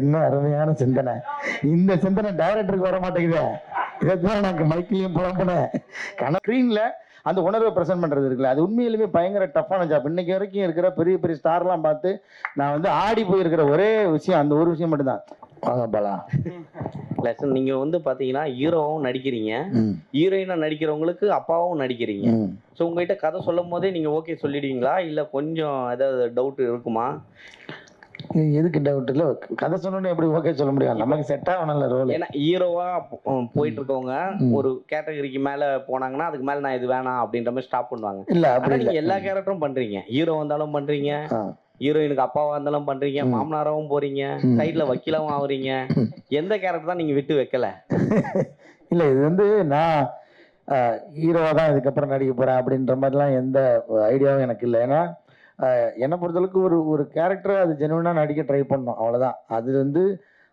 என்ன அருமையான சிந்தனை. இந்த சிந்தனை டைரக்டருக்கு வர மாட்டேங்குதே இதைத்தான் நாங்க மைக்கிலையும் புலம்புனேன் கன ஸ்க்ரீன்ல அந்த உணர்வை ப்ரெசென்ட் பண்றது இருக்குல்ல அது உண்மையிலுமே பயங்கர டஃப்பான ஜாப் இன்னைக்கு வரைக்கும் இருக்கிற பெரிய பெரிய ஸ்டார்லாம் பார்த்து நான் வந்து ஆடி போயிருக்கிற ஒரே விஷயம் அந்த ஒரு விஷயம் மட்டும்தான். வாங்க பாலா ப்ளஸ் நீங்க வந்து பாத்தீங்கன்னா ஹீரோவும் நடிக்கிறீங்க. ஹீரோயினா நடிக்கிறவங்களுக்கு அப்பாவும் நடிக்கிறீங்க. ஸோ உங்ககிட்ட கதை சொல்லும் போதே நீங்க ஓகே சொல்லிடுவீங்களா? இல்ல கொஞ்சம் ஏதாவது டவுட் இருக்குமா? எதுக்கு டவுட் இல்ல கதை சொன்னோன்னே எப்படி ஓகே சொல்ல முடியும்? நமக்கு செட் ஆகணும்ல ரோல் ஏன்னா ஹீரோவா போயிட்டு இருக்கவங்க. ஒரு கேட்டகரிக்கு மேல போனாங்கன்னா அதுக்கு மேல நான் இது வேணாம் அப்படின்ற மாதிரி ஸ்டாப் பண்ணுவாங்க. இல்ல அப்படி நீங்க எல்லா கேரக்டரும் பண்றீங்க. ஹீரோ வந்தாலும் பண்றீங்க. ஹீரோயினுக்கு அப்பாவா இருந்தாலும் பண்றீங்க. மாமனாராவும் போறீங்க. சைட்ல வக்கீலாவும் ஆகுறீங்க. எந்த கேரக்டர் தான் நீங்க விட்டு வைக்கல? இல்ல இது வந்து நான் ஹீரோவா தான் இதுக்கப்புறம் நடிக்க போறேன் அப்படின்ற மாதிரிலாம் எந்த ஐடியாவும் எனக்கு இல்லை. ஏன்னா என்னை பொறுத்தளவுக்கு ஒரு ஒரு கேரக்டரை அது ஜெனுவனாக நடிக்க ட்ரை பண்ணோம். அவ்வளோதான் அது வந்து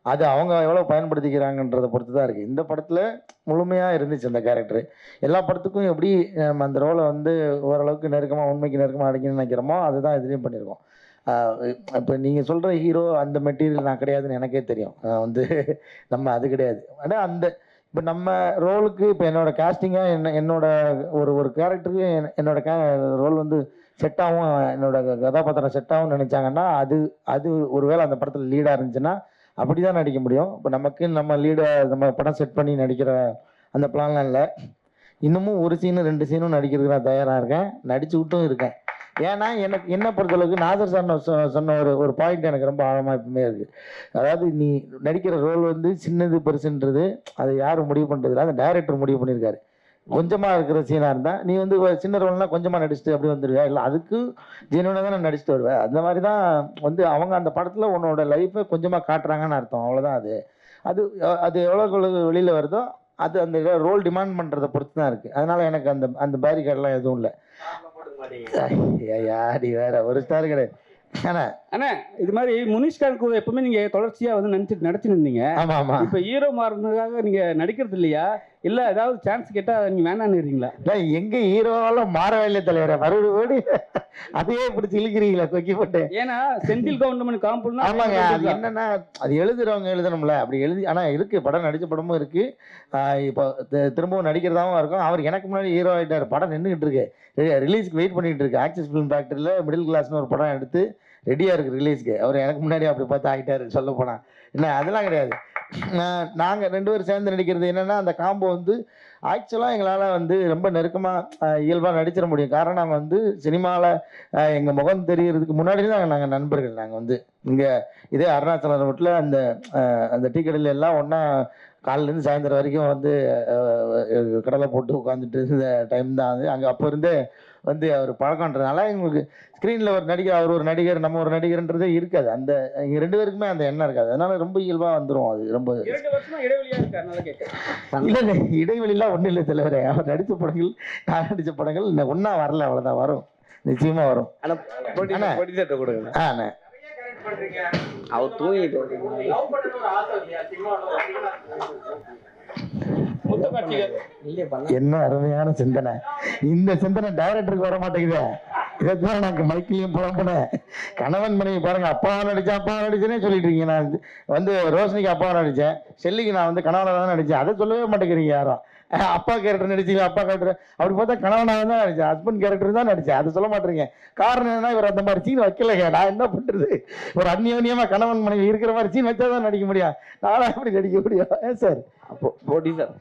அது அவங்க எவ்வளோ பயன்படுத்திக்கிறாங்கன்றதை பொறுத்து தான் இருக்குது இந்த படத்தில் முழுமையாக இருந்துச்சு அந்த கேரக்டர் எல்லா படத்துக்கும் எப்படி நம்ம அந்த ரோலை வந்து ஓரளவுக்கு நெருக்கமாக உண்மைக்கு நெருக்கமாக அடிக்கணும்னு நினைக்கிறோமோ அதுதான் இதுலேயும் பண்ணியிருக்கோம் இப்போ நீங்கள் சொல்கிற ஹீரோ அந்த மெட்டீரியல் நான் கிடையாதுன்னு எனக்கே தெரியும். வந்து நம்ம அது கிடையாது. ஆனால் அந்த இப்போ நம்ம ரோலுக்கு இப்போ என்னோட காஸ்டிங்காக என்ன என்னோட ஒரு ஒரு கேரக்டருக்கு என்னோட கே ரோல் வந்து செட்டாகவும் என்னோட க- கதாபாத்திரம் செட்டாகவும் நினச்சாங்கன்னா நினைச்சாங்கன்னா அது அது ஒருவேளை அந்த படத்தில் லீடாக இருந்துச்சுன்னா அப்படி தான் நடிக்க முடியும். இப்போ நமக்கு நம்ம லீடை நம்ம படம் செட் பண்ணி நடிக்கிற அந்த பிளான்லாம் இல்லை. இன்னமும் ஒரு சீனும் ரெண்டு சீனும் நடிக்கிறதுக்கு நான் தயாராக இருக்கேன். நடிச்சு விட்டும் இருக்கேன். ஏன்னா எனக்கு என்ன பொறுத்தளவுக்கு நாதர் சார் சொ- சொன்ன ஒரு ஒரு பாயிண்ட் எனக்கு ரொம்ப ஆழமாக எப்பவுமே இருக்குது அதாவது நீ நடிக்கிற ரோல் வந்து சின்னது பெருசுன்றது அதை யாரும் முடிவு பண்ணுறதில்ல அந்த டைரக்டர் முடிவு பண்ணியிருக்காரு. கொஞ்சமாக இருக்கிற சீனாக இருந்தால் நீ வந்து சின்ன ரோல்னால் கொஞ்சமாக நடிச்சுட்டு அப்படி வந்துடுவியா இல்லை அதுக்கு ஜெனுவனாக தான் நடிச்சுட்டு வருவேன் அந்த மாதிரி தான் வந்து அவங்க அந்த படத்தில் உன்னோட லைஃப்பை கொஞ்சமாக காட்டுறாங்கன்னு அர்த்தம். அவ்வளோதான் அது. அது அது எவ்வளோ வெளியில் வருதோ அது அந்த ரோல் டிமாண்ட் பண்ணுறதை பொறுத்து தான் இருக்குது அதனால் எனக்கு அந்த அந்த பேரிகார்டெலாம் எதுவும் இல்லை. யாடி வேற ஒரு ஸ்டார் கிடையாது. அண்ணா. இது மாதிரி முனிஷ்கான் கூட எப்பவுமே நீங்க தொடர்ச்சியா வந்து நினைச்சிட்டு நடிச்சு ஆமாம் ஆமாம் இப்ப ஹீரோ மாறினதுக்காக நீங்க நடிக்கிறது இல்லையா? இல்ல ஏதாவது சான்ஸ் கேட்டா நீங்க வேணான்னு டேய், எங்க ஹீரோவெல்லாம் மாறவே இல்லை தலைவர? மறுபடி அதையே பிடிச்சி இழுக்கிறீங்களா கொக்கி போட்டு? ஏன்னா செந்தில் கவுண்டமணி காம்பவுண்ட் ஆமாங்க அது என்னன்னா அது எழுதுறவங்க எழுதணும்ல. அப்படி எழுதி ஆனா இருக்கு. படம் நடிச்ச படமும் இருக்கு. ஆஹ் இப்போ திரும்பவும் நடிக்கிறதாவும் இருக்கும். அவர் எனக்கு முன்னாடி ஹீரோ ஆயிட்டாரு. படம் நின்றுகிட்டு இருக்கு. ரிலீஸ்க்கு வெயிட் பண்ணிட்டு இருக்கு. ஆக்சிஸ் ஃபிலிம் ஃபேக்டரியில் மிடில் கிளாஸ்னு ஒரு படம் எடுத்து ரெடியா இருக்கு ரிலீஸ்க்கு அவர் எனக்கு முன்னாடி அப்படி பார்த்து ஆயிட்டாரு சொல்ல போனா. என்ன அதெல்லாம் கிடையாது. நான் நாங்கள் ரெண்டு பேரும் சேர்ந்து நடிக்கிறது என்னென்னா அந்த காம்போ வந்து ஆக்சுவலாக எங்களால் வந்து ரொம்ப நெருக்கமாக இயல்பாக நடிச்சிட முடியும். காரணம் நாங்கள் வந்து சினிமாவில் எங்கள் முகம் தெரியறதுக்கு முன்னாடி தான் நாங்கள் நண்பர்கள் நாங்கள் வந்து. இங்கே இதே அருணாச்சலம் ரோட்டில் அந்த அந்த டீ கடையில் எல்லாம் ஒன்றா காலையிலேருந்து சாயந்தரம் வரைக்கும் வந்து கடலை போட்டு உட்காந்துட்டு இருந்த டைம் தான் அது. அங்கே அப்போ இருந்தே வந்து அவர் பழக்கன்றதுனால எங்களுக்கு ஸ்க்ரீனில் ஒரு நடிகர் அவர் ஒரு நடிகர் நம்ம ஒரு நடிகர்ன்றதே இருக்காது. அந்த எங்கள் ரெண்டு பேருக்குமே அந்த எண்ணம் இருக்காது. அதனால ரொம்ப இயல்பாக வந்துடும் அது ரொம்ப இல்ல இடைவெளிலாம் ஒண்ணும் இல்லை தலைவரே. அவர் நடித்த படங்கள் நான் நடித்த படங்கள் ஒண்ணா வரல அவ்வளவுதான். வரும். நிச்சயமா வரும். ஆனா அண்ணா. ப்ரொடியூசர்ட்ட கொடுங்க. ஆ அவர் தூங்கிட்டு என்ன அருமையான சிந்தனை. இந்த சிந்தனை டைரக்டருக்கு வர மாட்டேங்குதே. இதைத்தான் நாங்க மைக்கிலையும் புலம்புனேன். கணவன் மனைவி பாருங்க அப்பாவா நடிச்சேன் அப்பாவா நடிச்சேனே சொல்லிட்டு இருக்கீங்க. நான் வந்து- ரோஷனிக்கு அப்பாவா நடிச்சேன் செல்லிக்கு நான் வந்து கணவனாக தான் நடிச்சேன். அதை சொல்லவே மாட்டேங்கிறீங்க யாரும். அப்பா கேரக்டர் நடிச்சீங்க அப்பா கேரக்டர் அப்படி பார்த்தா கணவனாக தான் நடிச்சேன் ஹஸ்பண்ட் கேரக்டர் தான் நடிச்சேன் அதை சொல்ல மாட்டேறீங்க. காரணம் என்னன்னா இவர் அந்த மாதிரி சீன் வைக்கலைங்க. நான் என்ன பண்றது? ஒரு அந்யோன்யமா கணவன் மனைவி இருக்கிற மாதிரி சீன் வச்சா தான் நடிக்க முடியும். நானும் எப்படி நடிக்க முடியும்? ஏன் சார் ப்ரொடியூசர்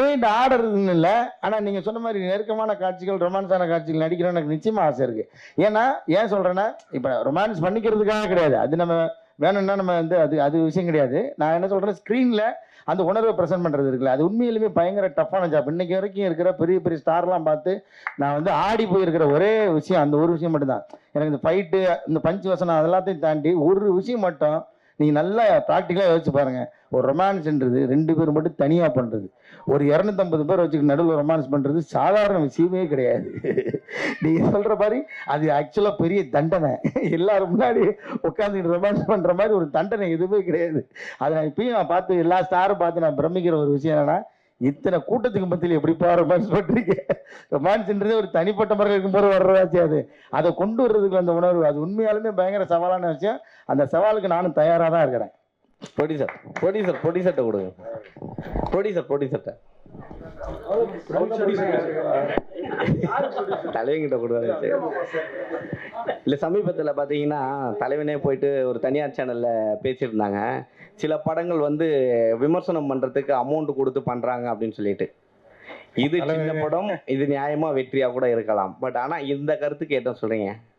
டூயிண்ட் ஆர்டர் இல்லை. ஆனால் நீங்கள் சொன்ன மாதிரி நெருக்கமான காட்சிகள் ரொமான்ஸான காட்சிகள் நடிக்கணும்னு எனக்கு நிச்சயமாக ஆசை இருக்குது ஏன்னா ஏன் சொல்கிறேன்னா இப்போ ரொமான்ஸ் பண்ணிக்கிறதுக்காக கிடையாது. அது நம்ம வேணும்னா நம்ம வந்து அது அது விஷயம் கிடையாது. நான் என்ன சொல்கிறேன் ஸ்க்ரீனில் அந்த உணர்வை ப்ரெசென்ட் பண்ணுறது இருக்குல்ல. அது உண்மையிலுமே பயங்கர டஃப்பான ஜாப் இன்னைக்கு வரைக்கும் இருக்கிற பெரிய பெரிய ஸ்டார்லாம் பார்த்து நான் வந்து ஆடி போயிருக்கிற ஒரே விஷயம் அந்த ஒரு விஷயம் மட்டும்தான். எனக்கு இந்த ஃபைட்டு இந்த பஞ்சு வசனம் அதெல்லாத்தையும் தாண்டி ஒரு விஷயம் மட்டும் நீங்கள் நல்லா ப்ராக்டிக்கலாக யோசிச்சு பாருங்க. ஒரு ரொமான்ஸ்ன்றது ரெண்டு பேர் மட்டும் தனியாக பண்ணுறது ஒரு இரநூத்தம்பது பேர் வச்சுக்க நடுவில் ரொமான்ஸ் பண்ணுறது சாதாரண விஷயமே கிடையாது. நீங்கள் சொல்கிற மாதிரி அது ஆக்சுவலாக பெரிய தண்டனை. எல்லாரும் முன்னாடி உட்காந்துட்டு ரொமான்ஸ் பண்ணுற மாதிரி ஒரு தண்டனை எதுவுமே கிடையாது. அதை நான் இப்பயும் நான் பார்த்து எல்லா ஸ்டாரும் பார்த்து நான் பிரமிக்கிற ஒரு விஷயம் என்னென்னா இத்தனை கூட்டத்துக்கு மத்தியில் எப்படிப்பா ரொமான்ஸ் பண்றீங்க ரொமான்ஸ்ன்றது ஒரு தனிப்பட்ட முறையில் இருக்கும்போது வர்றதாச்சு அது. அதை கொண்டு வர்றதுக்கு அந்த உணர்வு அது உண்மையாலுமே பயங்கர சவாலான விஷயம். அந்த சவாலுக்கு நானும் தயாராக தான் இருக்கிறேன். ப்ரொடியூசர் ப்ரொடியூசர் ப்ரொடியூசர்ட்ட கொடுங்க. ப்ரொடியூசர் ப்ரொடியூசர்ட்ட தலைவங்கிட்ட கொடுவாங்க. இல்ல சமீபத்துல பாத்தீங்கன்னா தலைவனே போயிட்டு ஒரு தனியார் சேனல்ல பேசியிருந்தாங்க. சில படங்கள் வந்து விமர்சனம் பண்றதுக்கு அமௌண்ட் கொடுத்து பண்றாங்க அப்படின்னு சொல்லிட்டு. இது சின்ன படம் இது நியாயமா வெற்றியா கூட இருக்கலாம். பட் ஆனா இந்த கருத்துக்கு என்ன ஏ-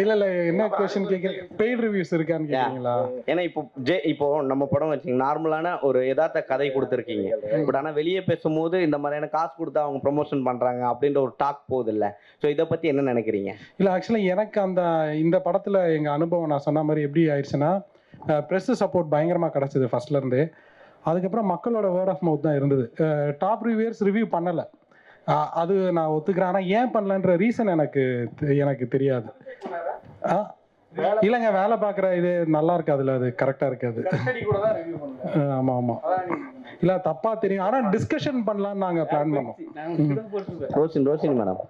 இல்ல இல்ல என்ன கொஸ்டின் கேக்குறீங்க? பெய்ட் ரிவ்யூஸ் இருக்கான்னு கேக்குறீங்களா? ஏன்னா இப்போ ஜே இப்போ நம்ம படம் வச்சுங்க நார்மலான ஒரு யதார்த்த கதை கொடுத்துருக்கீங்க. பட் ஆனா வெளியே பேசும்போது இந்த மாதிரியான காசு கொடுத்து அவங்க ப்ரொமோஷன் பண்றாங்க அப்படின்ற ஒரு டாக் போகுது இல்ல ஸோ இதை பத்தி என்ன நினைக்கிறீங்க? இல்ல ஆக்சுவலா எனக்கு அந்த இந்த படத்துல எங்க அனுபவம் நான் சொன்ன மாதிரி எப்படி ஆயிடுச்சுன்னா ப்ரெஸ் சப்போர்ட் பயங்கரமா கிடைச்சது ஃபர்ஸ்ட்ல இருந்து. அதுக்கப்புறம் மக்களோட வேர்ட் ஆஃப் மவுத் தான் இருந்தது. டாப் ரிவ்யூயர்ஸ் ரிவ்யூ பண்ணல. அது நான் ஒத்துக்கிறேன். ஆனா ஏன் பண்ணலன்ற ரீசன் எனக்கு எனக்கு தெரியாது. ஆ, இல்லைங்க வேலை பார்க்குற இது நல்லா இருக்காதுல்ல அது கரெக்டாக இருக்காது. அஹ் ஆமா ஆமா. இல்ல தப்பா தெரியும். ஆனா டிஸ்கஷன் பண்ணலாம்னு நாங்க பிளான் பண்ணோம். ரோஷின் ரோஷினி மேடம்.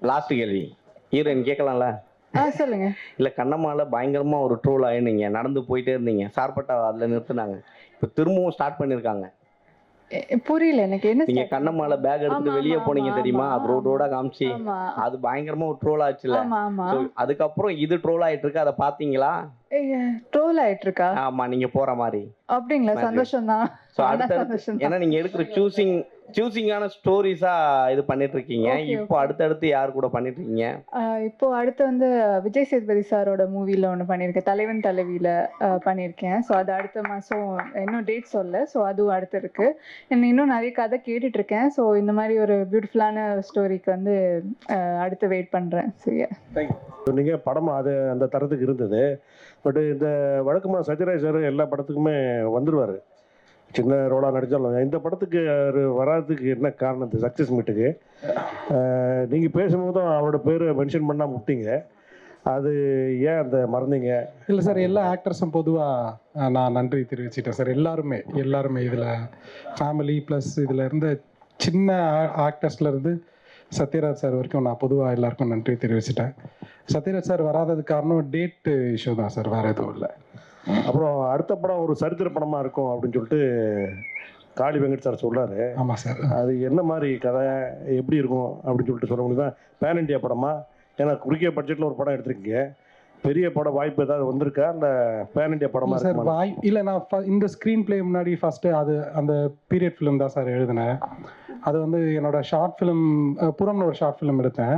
லாஸ்ட் கேள்வி. ஹீரோயின் கேட்கலாம்ல? ஆ சொல்லுங்க. இல்ல கண்ணம்மால பயங்கரமா ஒரு ட்ரோல் ஆயிருந்தீங்க நடந்து போயிட்டே இருந்தீங்க. சார்பட்டா அதுல நிறுத்துனாங்க. இப்போ திரும்பவும் ஸ்டார்ட் பண்ணிருக்காங்க. புரியல எனக்கு என்ன நீங்க start கண்ணம்மால பேக் எடுத்துட்டு ஆமா, வெளியே போனீங்க தெரியுமா? அது ரோட் ரோடா காமிச்சு. அது பயங்கரமா ஒரு ட்ரோல் ஆச்சுல அதுக்கப்புறம் இது ட்ரோல் ஆயிட்டு இருக்கு அதை பாத்தீங்களா? ட்ரோல் ஆயிட்டு இருக்கா ஆமா நீங்க போற மாதிரி. அப்படிங்களா. சந்தோஷம் தான் ஏன்னா நீங்க எடுக்கிற சூசிங் சூசிங்கான ஸ்டோரிஸா இது பண்ணிட்டு இருக்கீங்க இப்போ அடுத்தடுத்து யார் கூட பண்ணிட்டு இருக்கீங்க இப்போ அடுத்து வந்து விஜய் சேதுபதி சாரோட மூவில ஒன்று பண்ணியிருக்கேன். தலைவன் தலைவியில பண்ணியிருக்கேன். ஸோ அது அடுத்த மாசம் இன்னும் டேட் சொல்ல ஸோ அதுவும் அடுத்து இருக்கு. இன்னும் நிறைய கதை கேட்டுட்டு இருக்கேன் ஸோ இந்த மாதிரி ஒரு பியூட்டிஃபுல்லான ஸ்டோரிக்கு வந்து அடுத்து வெயிட் பண்றேன். சரியா சொன்னீங்க படம் அது அந்த தரத்துக்கு இருந்தது. பட் இந்த வழக்கமாக சத்யராஜ் சார் எல்லா படத்துக்குமே வந்துடுவார் சின்ன ரோலாக நடித்தாலும் இந்த படத்துக்கு அவர் வராததுக்கு என்ன காரணம் இந்த சக்ஸஸ் மீட்டுக்கு? நீங்கள் பேசும்போதும் அவரோட பேர் மென்ஷன் பண்ணால் விட்டீங்க அது ஏன் அந்த மறந்தீங்க? இல்லை சார் எல்லா ஆக்டர்ஸும் பொதுவாக நான் நன்றி தெரிவிச்சிட்டேன் சார். எல்லாருமே எல்லாருமே இதில் ஃபேமிலி ப்ளஸ் இதில் இருந்த சின்ன ஆக்டர்ஸ்லேருந்து சத்யராஜ் சார் வரைக்கும் நான் பொதுவாக எல்லாருக்கும் நன்றி தெரிவிச்சிட்டேன். சத்யராஜ் சார் வராததுக்கு காரணம் டேட்டு இஷ்யூ தான் சார் வேறு எதுவும் இல்லை. அப்புறம் அடுத்த படம் ஒரு சரித்திர படமாக இருக்கும் அப்படின்னு சொல்லிட்டு காளி வெங்கட் சார் சொல்றாரு. ஆமாம் சார். அது என்ன மாதிரி கதை எப்படி இருக்கும் அப்படின்னு சொல்லிட்டு சொல்ல முடியுமா? பேன் இண்டியா படமா? ஏன்னா குறுகிய பட்ஜெட்டில் ஒரு படம் எடுத்திருக்கீங்க. பெரிய பட வாய்ப்பு ஏதாவது வந்திருக்கா? இல்லை பேன் இண்டியா படமா சார் வாய் இல்லை நான் இந்த ஸ்க்ரீன் ப்ளே முன்னாடி ஃபஸ்ட்டு அது அந்த பீரியட் ஃபிலிம் தான் சார் எழுதினேன். அது வந்து என்னோட ஷார்ட் ஃபிலிம் புறம்னு ஒரு ஷார்ட் ஃபிலிம் எடுத்தேன்.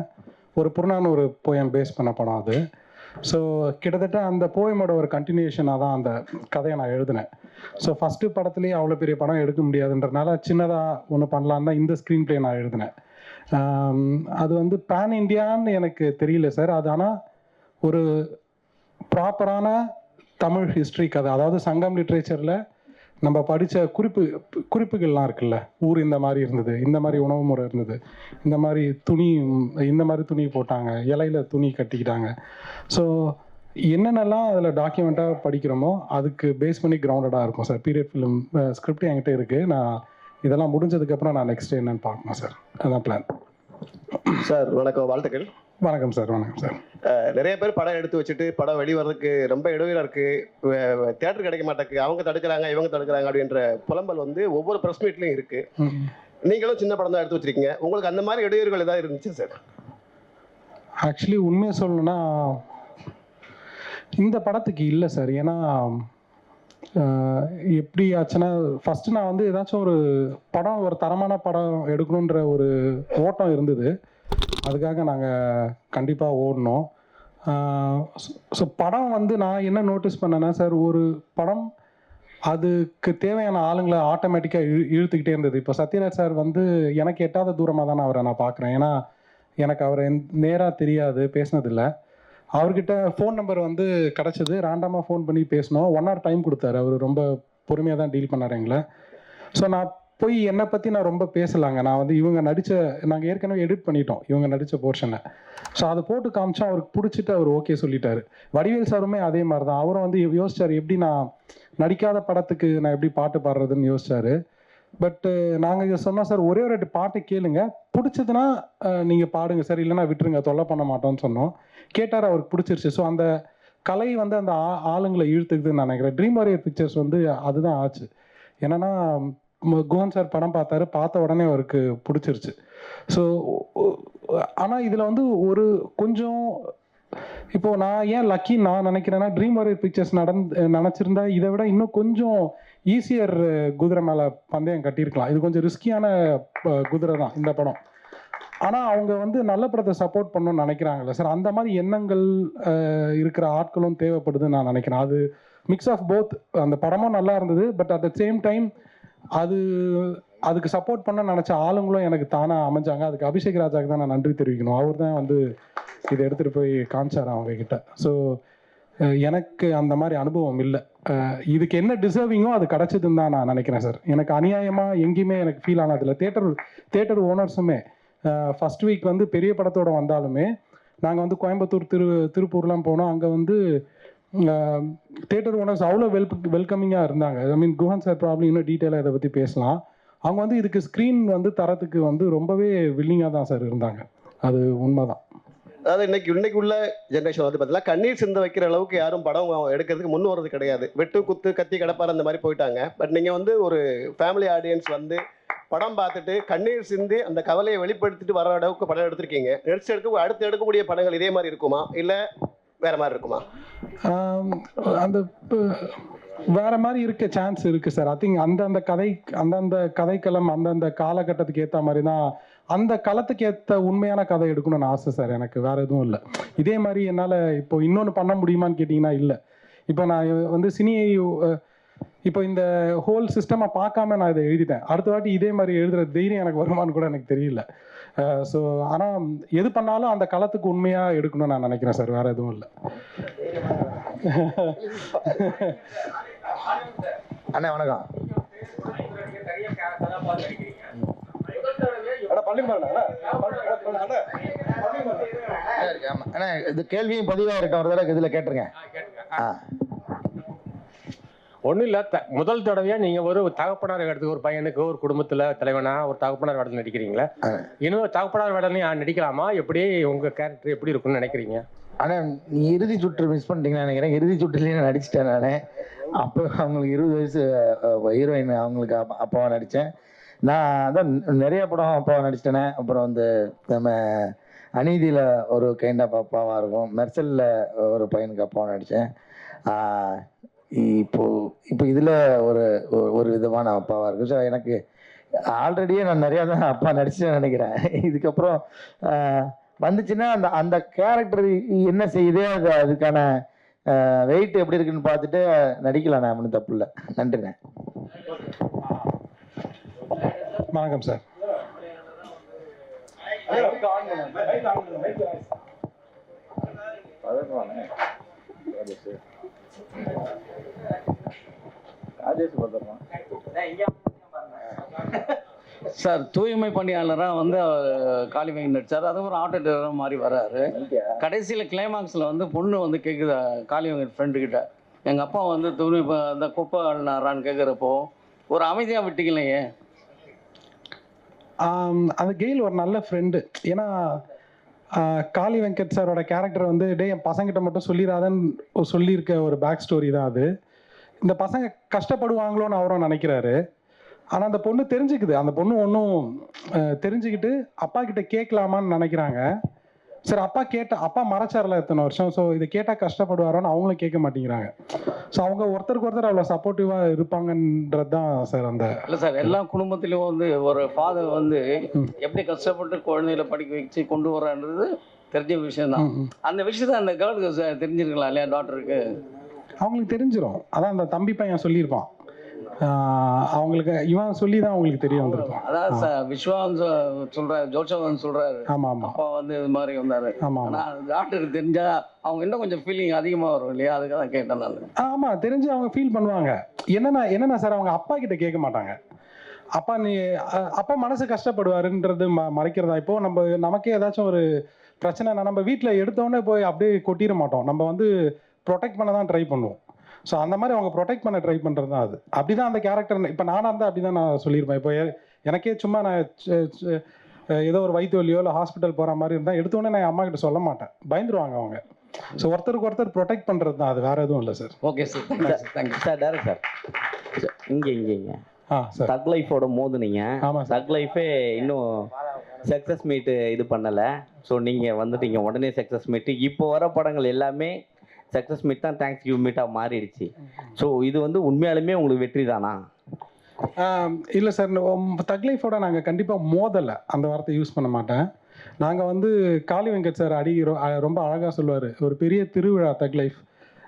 ஒரு புறநான்னு ஒரு போயம் பேஸ் பண்ண படம் அது. ஸோ கிட்டத்தட்ட அந்த போயமோட ஒரு கண்டினியூஷனாக தான் அந்த கதையை நான் எழுதினேன். ஸோ ஃபஸ்ட்டு படத்துலேயே அவ்வளோ பெரிய படம் எடுக்க முடியாதுன்றனால சின்னதாக ஒன்று பண்ணலான் தான் இந்த ஸ்க்ரீன் ப்ளே நான் எழுதினேன். அது வந்து பேன் இண்டியான்னு எனக்கு தெரியல சார் அது ஆனால் ஒரு ப்ராப்பரான தமிழ் ஹிஸ்ட்ரி கதை. அதாவது சங்கம் லிட்ரேச்சரில் நம்ம படித்த குறிப்பு குறிப்புகள்லாம் இருக்குல்ல? ஊர் இந்த மாதிரி இருந்தது இந்த மாதிரி உணவு முறை இருந்தது இந்த மாதிரி துணி இந்த மாதிரி துணி போட்டாங்க இலையில துணி கட்டிக்கிட்டாங்க. ஸோ என்னென்னலாம் அதில் டாக்குமெண்ட்டாக படிக்கிறோமோ அதுக்கு பேஸ் பண்ணி கிரவுண்டடாக இருக்கும் சார் பீரியட் ஃபிலிம் ஸ்கிரிப்ட் என்கிட்ட இருக்குது நான் இதெல்லாம் முடிஞ்சதுக்கப்புறம் நான் நெக்ஸ்ட் என்னன்னு பார்க்கணும் சார் அதான் பிளான் சார் வணக்கம். வாழ்த்துக்கள். வணக்கம் சார் வணக்கம் சார். நிறைய பேர் படம் எடுத்து வச்சுட்டு படம் வெளிவரதுக்கு ரொம்ப இடையூறா இருக்கு. தேட்டர் கிடைக்க மாட்டேங்குது அவங்க தடுக்கிறாங்க இவங்க தடுக்கிறாங்க அப்படின்ற புலம்பல் வந்து ஒவ்வொரு ப்ரெஸ் மீட்லையும் இருக்கு. ம் நீங்களும் சின்ன படம் தான் எடுத்து வச்சிருக்கீங்க. உங்களுக்கு அந்த மாதிரி இடையூறுகள் ஏதாவது இருந்துச்சு சார்? ஆக்சுவலி உண்மையை சொல்லணும்னா இந்த படத்துக்கு இல்லை சார். ஏன்னா எப்படி ஆச்சுன்னா ஃபஸ்ட்டு நான் வந்து ஏதாச்சும் ஒரு படம் ஒரு தரமான படம் எடுக்கணுன்ற ஒரு ஓட்டம் இருந்தது. அதுக்காக நாங்கள் கண்டிப்பாக ஓடினோம் ஸோ படம் வந்து நான் என்ன நோட்டீஸ் பண்ணேன்னா சார் ஒரு படம் அதுக்கு தேவையான ஆளுங்களை ஆட்டோமேட்டிக்காக இழு இழுத்துக்கிட்டே இருந்தது. இப்போ சத்யராஜ் சார் வந்து எனக்கு எட்டாத தூரமாக தான் அவரை நான் பார்க்குறேன் ஏன்னா எனக்கு அவரை நேராக தெரியாது பேசினதில்லை. அவர்கிட்ட ஃபோன் நம்பர் வந்து கிடச்சிது. ரேண்டமாக ஃபோன் பண்ணி பேசினோம். ஒன் ஹவர் டைம் கொடுத்தாரு. அவர் ரொம்ப பொறுமையாக தான் டீல் பண்ணார் எங்களை. ஸோ நான் போய் என்னை பற்றி நான் ரொம்ப பேசலாங்க. நான் வந்து இவங்க நடித்த நாங்கள் ஏற்கனவே எடிட் பண்ணிட்டோம் இவங்க நடித்த போர்ஷனை ஸோ அதை போட்டு காமிச்சா அவருக்கு பிடிச்சிட்டு அவர் ஓகே சொல்லிட்டாரு. வடிவேல் சாருமே அதே மாதிரி தான் அவரும் வந்து யோசிச்சார் எப்படி நான் நடிக்காத படத்துக்கு நான் எப்படி பாட்டு பாடுறதுன்னு யோசிச்சாரு. பட்டு நாங்கள் சொன்னோம் சார் ஒரே ஒரு பாட்டை கேளுங்க. பிடிச்சதுன்னா நீங்கள் பாடுங்க சார். இல்லைன்னா விட்டுருங்க. தொல்லை பண்ண மாட்டோம்னு சொன்னோம். கேட்டார் அவருக்கு பிடிச்சிருச்சு. ஸோ அந்த கலை வந்து அந்த ஆ ஆளுங்களை இழுத்துக்குதுன்னு நான் நினைக்கிறேன். ட்ரீம் வாரியர் பிக்சர்ஸ் வந்து அதுதான் ஆச்சு. என்னன்னா குவன் சார் படம் பார்த்தாரு பார்த்த உடனே அவருக்கு பிடிச்சிருச்சு. ஸோ ஆனால் இதில் வந்து ஒரு கொஞ்சம் இப்போ நான் ஏன் லக்கி நான் நினைக்கிறேன்னா ட்ரீம் வாரியர் பிக்சர்ஸ் நடந்து நினச்சிருந்தா இதை விட இன்னும் கொஞ்சம் ஈஸியர் குதிரை மேலே பந்தயம் கட்டியிருக்கலாம். இது கொஞ்சம் ரிஸ்கியான குதிரை தான் இந்த படம். ஆனால் அவங்க வந்து நல்ல படத்தை சப்போர்ட் பண்ணணும்னு நினைக்கிறாங்கல்ல சார். அந்த மாதிரி எண்ணங்கள் இருக்கிற ஆட்களும் தேவைப்படுதுன்னு நான் நினைக்கிறேன். அது மிக்ஸ் ஆஃப் போத் அந்த படமும் நல்லா இருந்தது but at the same time அது அதுக்கு சப்போர்ட் பண்ண நினச்ச ஆளுங்களும் எனக்கு தானாக அமைஞ்சாங்க. அதுக்கு அபிஷேக் ராஜாவுக்கு தான் நான் நன்றி தெரிவிக்கணும். அவர் தான் வந்து இதை எடுத்துகிட்டு போய் காமிச்சார் அவங்க கிட்ட. ஸோ எனக்கு அந்த மாதிரி அனுபவம் இல்லை. இதுக்கு என்ன டிசர்விங்கோ அது கிடச்சதுன்னு தான் நான் நினைக்கிறேன் சார் எனக்கு அநியாயமாக எங்கேயுமே எனக்கு ஃபீல் ஆனதில்லை தேட்டர் தேட்டர் ஓனர்ஸுமே ஃபர்ஸ்ட் வீக் வந்து பெரிய படத்தோட வந்தாலுமே நாங்கள் வந்து கோயம்புத்தூர் திரு திருப்பூர்லாம் போனோம். அங்கே வந்து தேட்டர் ஓனர்ஸ் அவ்வளோ வெல் வெல்கமிங்காக இருந்தாங்க. I mean Guhan sir problem இன்னும் டீட்டெயிலாக இதை பற்றி பேசலாம். அவங்க வந்து இதுக்கு ஸ்க்ரீன் வந்து தரத்துக்கு வந்து ரொம்பவே வில்லிங்காக தான் சார் இருந்தாங்க. அது உண்மைதான். அதாவது இன்னைக்கு இன்னைக்கு உள்ள ஜென்ரேஷன் வந்து பார்த்தீங்கன்னா கண்ணீர் சிந்த வைக்கிற அளவுக்கு யாரும் படம் எடுக்கிறதுக்கு முன் வர்றது கிடையாது. வெட்டு குத்து கத்தி கடப்பார் அந்த மாதிரி போயிட்டாங்க. பட் நீங்கள் வந்து ஒரு ஃபேமிலி ஆடியன்ஸ் வந்து படம் பார்த்துட்டு கண்ணீர் சிந்தி அந்த கவலையை வெளிப்படுத்திட்டு வர அளவுக்கு படம் எடுத்திருக்கீங்க. நெக்ஸ்ட் எடுக்க அடுத்து எடுக்கக்கூடிய படங்கள் இதே மாதிரி இருக்குமா? இல்லை வேற மாதிரி இருக்குமா? அந்த வேற மாதிரி இருக்க சான்ஸ் இருக்கு சார் ஐ திங்க் அந்தந்த கதை அந்தந்த கதைக்களம் அந்தந்த காலகட்டத்துக்கு ஏற்ற மாதிரி தான் அந்த களத்துக்கு ஏற்ற உண்மையான கதை எடுக்கணும்னு ஆசை சார் எனக்கு வேற எதுவும் இல்லை. இதே மாதிரி என்னால் இப்போ இன்னொன்று பண்ண முடியுமான்னு கேட்டிங்கன்னா இல்லை. இப்போ நான் வந்து சினி இப்போ இந்த ஹோல் சிஸ்டமை பார்க்காம நான் இதை எழுதிட்டேன். அடுத்த வாட்டி இதே மாதிரி எழுதுற தைரியம் எனக்கு வருமான்னு கூட எனக்கு தெரியல. ஸோ ஆனால் எது பண்ணாலும் அந்த களத்துக்கு உண்மையாக எடுக்கணும்னு நான் நினைக்கிறேன் சார். வேற எதுவும் இல்லை. அண்ணா வணக்கம். ஆமா. அண்ணா இது கேள்வியும் பதிவாக இருக்க. ஒரு தடவை இதில் கேட்டுருங்க ஆ. ஒன்றும் இல்லை. த முதல் தடவையாக நீங்கள் ஒரு தகப்பனார் இடத்துக்கு ஒரு பையனுக்கு ஒரு குடும்பத்தில் தலைவனா ஒரு தகப்பனார் வேடத்தில் நடிக்கிறீங்களா. இன்னும் தகப்பனார் வேடலையும் நடிக்கலாமா? எப்படி உங்கள் கேரக்டர் எப்படி இருக்கும்னு நினைக்கிறீங்க? ஆனா நீ இறுதி சுற்று மிஸ் பண்ணிட்டீங்கன்னு நினைக்கிறேன். இறுதி சுற்றுலேயே நான் நடிச்சிட்டேன் நான். அப்போ அவங்களுக்கு இருபது வயசு ஹீரோயின் அவங்களுக்கு அப்பா அப்பாவா நடித்தேன் நான் அதான் நிறைய படம் அப்பாவா நடிச்சிட்டேனே. அப்புறம் வந்து நம்ம அநீதியில் ஒரு கைண்ட் ஆஃப் அப்பாவாக இருக்கும். மெர்சலில் ஒரு பையனுக்கு அப்பாவா நடித்தேன் இப்போ இப்போ இதில் ஒரு ஒரு- விதமான அப்பாவாக இருக்கும் ஸோ எனக்கு ஆல்ரெடியே நான் நிறையா தான் அப்பா நடிச்சேன்னு நினைக்கிறேன். இதுக்கப்புறம் வந்துச்சுன்னா அந்த அந்த கேரக்டர் என்ன செய்யுதே அது அதுக்கான வெயிட் எப்படி இருக்குன்னு பார்த்துட்டு நடிக்கலாம் நான் ஒன்றும் தப்பு இல்லை. நன்றிண்ணே. வணக்கம் சார். சார் தூய்மை பணியாளராக வந்து காளிவங்கி நடிச்சார் அதுக்கப்புறம் ஆட்டோ டிரைவராக மாறி வராரு. கடைசியில் கிளைமாக்ஸில் வந்து பொண்ணு வந்து கேட்குது காளிவங்கி ஃப்ரெண்டு கிட்ட. எங்கள் அப்பா வந்து தூய்மை இந்த குப்பை அள்ளினாரான்னு கேட்குறப்போ ஒரு அமைதியாக விட்டீங்களே அந்த கெயில் ஒரு நல்ல ஃப்ரெண்டு ஏன்னா காளி வெங்கட் சாரோட கேரக்டர் வந்து டே என் பசங்கிட்ட மட்டும் சொல்லிடாதன்னு சொல்லியிருக்க ஒரு பேக் ஸ்டோரி தான் அது. இந்த பசங்க கஷ்டப்படுவாங்களோன்னு அவரும் நினைக்கிறாரு. ஆனால் அந்த பொண்ணு தெரிஞ்சுக்குது. அந்த பொண்ணு ஒன்றும் தெரிஞ்சுக்கிட்டு அப்பா கிட்ட கேட்கலாமான்னு நினைக்கிறாங்க. சரி அப்பா கேட்ட அப்பா மறைச்சார்ல எத்தனை வருஷம். ஸோ இதை கேட்டால் கஷ்டப்படுவாரோன்னு அவங்களும் கேட்க மாட்டேங்கிறாங்க. ஸோ அவங்க ஒருத்தருக்கு ஒருத்தர் அவ்வளோ சப்போர்ட்டிவாக இருப்பாங்கன்றது தான் சார் அந்த இல்லை சார் எல்லா குடும்பத்திலையும் வந்து ஒரு ஃபாதர் வந்து. எப்படி கஷ்டப்பட்டு குழந்தைகளை படிக்க வச்சு கொண்டு வரான்றது தெரிஞ்ச விஷயம்தான். அந்த விஷயத்த அந்த கேர்ளுக்கு தெரிஞ்சிருக்கலாம் இல்லையா டாக்டருக்கு அவங்களுக்கு தெரிஞ்சிரும். அதான் அந்த தம்பி பையன் சொல்லியிருப்பான். அவங்களுக்கு இவன் சொல்லி தான் அவங்களுக்கு தெரிய வந்திருக்கும். அதான் விஸ்வான் சொ- சொல்றாரு ஜோசவன் சொல்றாரு. ஆமா ஆமா. அப்பா வந்து இது மாதிரி வந்தாரு. ஆமா டாக்டருக்கு தெரிஞ்சா அவங்க இன்னும் கொஞ்சம் ஃபீலிங் அதிகமா வரும் இல்லையா? அதுக்காக தான் கேட்டேன் நான். ஆமா தெரிஞ்சு அவங்க ஃபீல் பண்ணுவாங்க. என்னன்னா என்னன்னா சார் அவங்க அப்பா கிட்ட கேட்க மாட்டாங்க. அப்பா நீ அப்பா மனசு கஷ்டப்படுவாருன்றது ம மறைக்கிறதா? இப்போ நம்ம நமக்கே ஏதாச்சும் ஒரு பிரச்சனைனா நம்ம வீட்டில் எடுத்தோடனே போய் அப்படியே கொட்டிட மாட்டோம். நம்ம வந்து ப்ரொடெக்ட் பண்ண தான் ட்ரை பண்ணுவோம். ஸோ அந்த மாதிரி அவங்க ப்ரொடெக்ட் பண்ண ட்ரை பண்ணுறது தான் அது. அப்படி தான் அந்த கேரக்டர் இப்போ நானாக இருந்தால் அப்படி தான் நான் சொல்லியிருப்பேன். இப்போ எனக்கே சும்மா நான் ச- ச- ஏதோ ஒரு வயிற்று வலியோ இல்லை ஹாஸ்பிட்டல் போகிற மாதிரி இருந்தால் எடுத்தோடனே நான் அம்மா கிட்ட சொல்ல மாட்டேன். பயந்துருவாங்க அவங்க. ஸோ ஒருத்தருக்கு ஒருத்தர் ப்ரொடெக்ட் பண்ணுறது தான் அது. வேற எதுவும் இல்லை sir okay sir thank you sir direct sir இங்கே இங்கே இங்கே. ஆ சார் தக் லைஃபோட மோதுனீங்க. தக் லைஃபே இன்னும் சக்ஸஸ் மீட்டு இது பண்ணலை. ஸோ நீங்கள் வந்துட்டீங்க. உடனே சக்ஸஸ் மீட்டு இப்போ வர படங்கள் எல்லாமே சக்ஸஸ் மீட் தான் தேங்க்ஸ் கிவ் மீட்டாக மாறிடுச்சு. ஸோ இது வந்து உண்மையாலுமே உங்களுக்கு வெற்றி தானா? இல்லை சார் தக் லைஃபோட நாங்கள் கண்டிப்பாக மோதலை. அந்த வார்த்தை யூஸ் பண்ண மாட்டேன். நாங்கள் வந்து காளி வெங்கட் சார் அடி ரொம்ப அழகாக சொல்லுவார். ஒரு பெரிய திருவிழா தக் லைஃப்.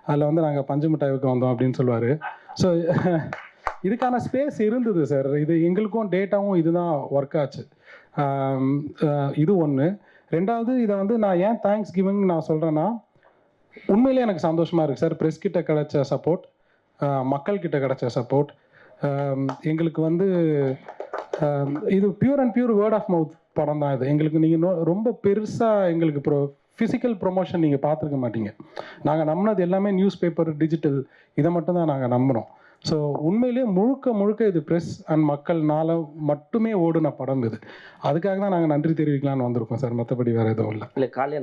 அதில் வந்து நாங்கள் பஞ்சு மிட்டாய் வைக்க வந்தோம் அப்படின்னு சொல்லுவார். ஸோ இதுக்கான ஸ்பேஸ் இருந்தது சார் இது எங்களுக்கும் டேட்டாவும் இதுதான் ஒர்க் ஆச்சு. இது ஒன்று ரெண்டாவது இதை வந்து நான் ஏன் தேங்க்ஸ் கிவிங் நான் சொல்கிறேன்னா உண்மையிலே எனக்கு சந்தோஷமாக இருக்குது சார். ப்ரெஸ் கிட்ட கிடைச்ச சப்போர்ட் மக்கள் கிட்ட கிடைச்ச சப்போர்ட் எங்களுக்கு வந்து இது pure and pure word of mouth படம் தான் இது. எங்களுக்கு நீங்கள் ரொம்ப பெருசாக எங்களுக்கு ப்ரோ ஃபிசிக்கல் ப்ரொமோஷன் நீங்கள் பார்த்துருக்க மாட்டீங்க. நாங்கள் நம்பினது எல்லாமே நியூஸ் பேப்பர் டிஜிட்டல் இதை மட்டும் தான் நாங்கள் நம்புகிறோம் ஸோ உண்மையிலேயே முழுக்க முழுக்க இது ப்ரெஸ் அண்ட் மக்கள்னால மட்டுமே ஓடுன படம் இது. அதுக்காக தான் நாங்கள் நன்றி தெரிவிக்கலாம்னு வந்திருக்கோம் சார். மற்றபடி வேறு எதுவும் இல்லை. இல்லை காலையா